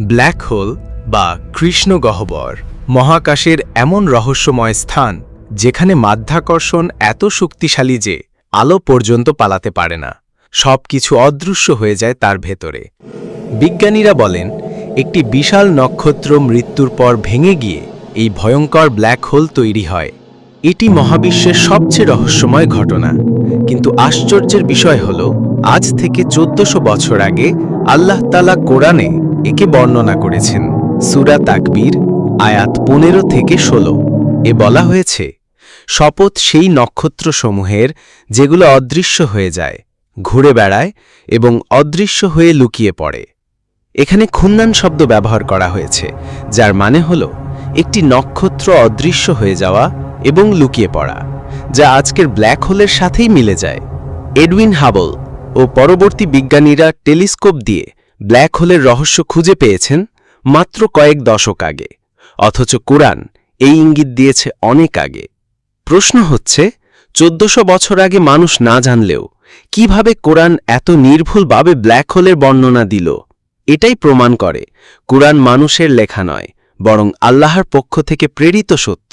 Black hole বা কৃষ্ণ গহ্বর মহাকাশের এমন রহস্যময় স্থান যেখানে মাধ্যাকর্ষণ এত শক্তিশালী যে আলো পর্যন্ত পালাতে পারে না। সব কিছু অদৃশ্য হয়ে যায় তার ভেতরে। বিজ্ঞানীরা বলেন, একটি বিশাল নক্ষত্র মৃত্যুর পর ভেঙে গিয়ে এই ভয়ঙ্কর ব্ল্যাক হোল তৈরি হয়। এটি মহাবিশ্বের সবচেয়ে রহস্যময় ঘটনা। কিন্তু আশ্চর্যের বিষয় হল, আজ থেকে চোদ্দশো বছর আগে আল্লাহ তালা কোরআনে একে বর্ণনা করেছেন সুরা তাকবীর, আয়াত পনেরো থেকে ষোলো। এ বলা হয়েছে, শপথ সেই নক্ষত্রসমূহের যেগুলো অদৃশ্য হয়ে যায়, ঘুরে বেড়ায় এবং অদৃশ্য হয়ে লুকিয়ে পড়ে। এখানে খুন্নান শব্দ ব্যবহার করা হয়েছে, যার মানে হল একটি নক্ষত্র অদৃশ্য হয়ে যাওয়া এবং লুকিয়ে পড়া, যা আজকের ব্ল্যাক হোলের সাথেই মিলে যায়। এডউইন হাবল ও পরবর্তী বিজ্ঞানীরা টেলিস্কোপ দিয়ে ব্ল্যাক হোলের রহস্য খুঁজে পেয়েছেন মাত্র কয়েক দশক আগে। অথচ কোরআন এই ইঙ্গিত দিয়েছে অনেক আগে। প্রশ্ন হচ্ছে, চোদ্দশো বছর আগে মানুষ না জানলেও কীভাবে কোরআন এত নির্ভুলভাবে ব্ল্যাক হোলের বর্ণনা দিল, এটাই প্রমাণ করে কোরআন মানুষের লেখা নয়, বরং আল্লাহর পক্ষ থেকে প্রেরিত সত্য।